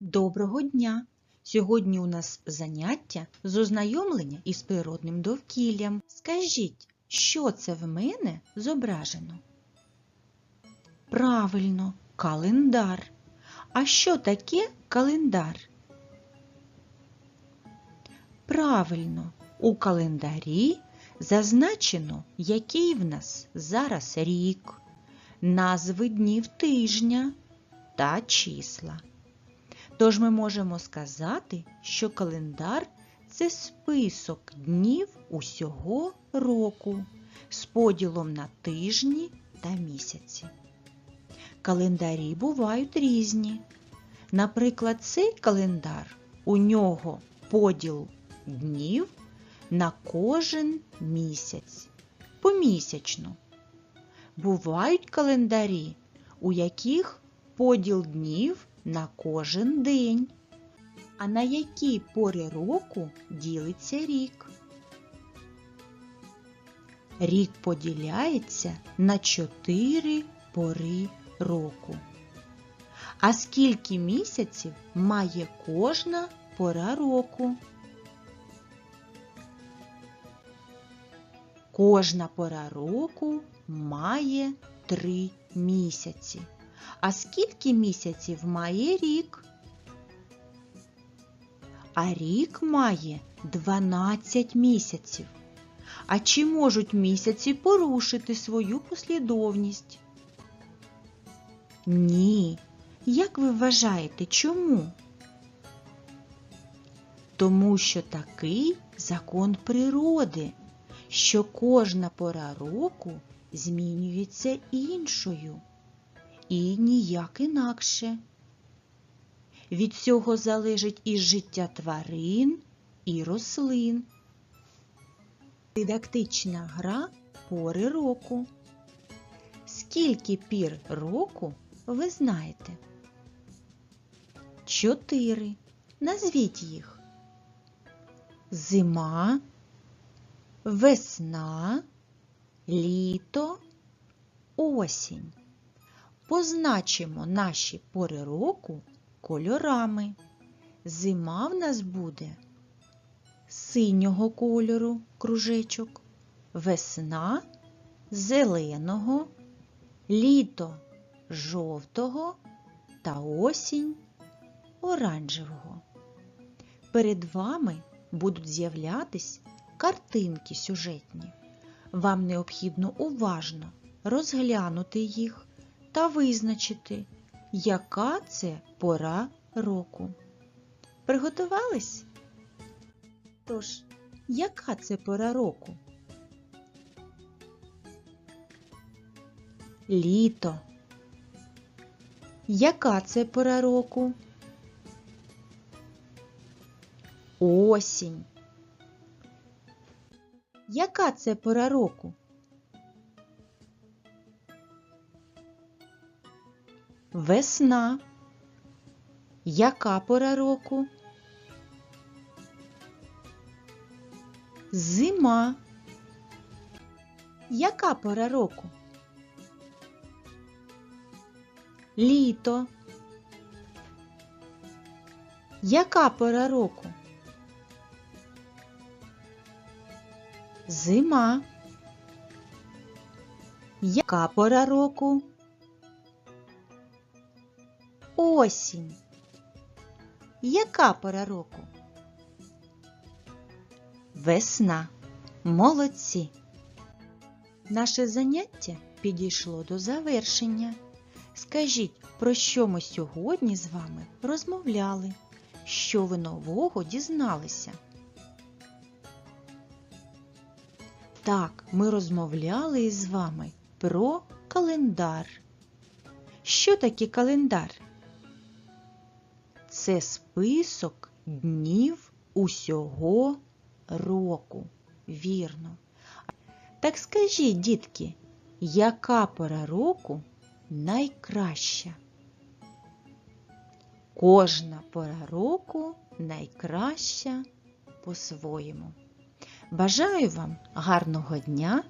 Доброго дня! Сьогодні у нас заняття з ознайомлення із природним довкіллям. Скажіть, що це в мене зображено? Правильно, календар. А що таке календар? Правильно, у календарі зазначено, який в нас зараз рік, назви днів тижня та числа. Тож ми можемо сказати, що календар це список днів усього року з поділом на тижні та місяці. Календарі бувають різні. Наприклад, цей календар у нього поділ днів на кожен місяць помісячно. Бувають календарі, у яких поділ днів на кожен день. А на які пори року ділиться рік? Рік поділяється на чотири пори року. А скільки місяців має кожна пора року? Кожна пора року має три місяці. А скільки місяців має рік? А рік має 12 місяців. А чи можуть місяці порушити свою послідовність? Ні. Як ви вважаєте, чому? Тому що такий закон природи, що кожна пора року змінюється іншою і ніяк інакше. Від цього залежить і життя тварин, і рослин. Дидактична гра пори року. Скільки пір року ви знаєте? Чотири. Назвіть їх. Зима, весна, літо, осінь. Позначимо наші пори року кольорами. Зима в нас буде синього кольору кружечок, весна зеленого, літо жовтого та осінь оранжевого. Перед вами будуть з'являтись картинки сюжетні. Вам необхідно уважно розглянути їх та визначити, яка це пора року. Приготувались? Тож, яка це пора року? Літо. Яка це пора року? Осінь. Яка це пора року? Весна. Яка пора року? Зима. Яка пора року? Літо. Яка пора року? Зима. Яка пора року? Осінь. Яка пора року? Весна. Молодці. Наше заняття підійшло до завершення. Скажіть, про що ми сьогодні з вами розмовляли? Що ви нового дізналися? Так, ми розмовляли із вами про календар. Що таке календар? Це список днів усього року. Вірно. Так скажіть, дітки, яка пора року найкраща? Кожна пора року найкраща по-своєму. Бажаю вам гарного дня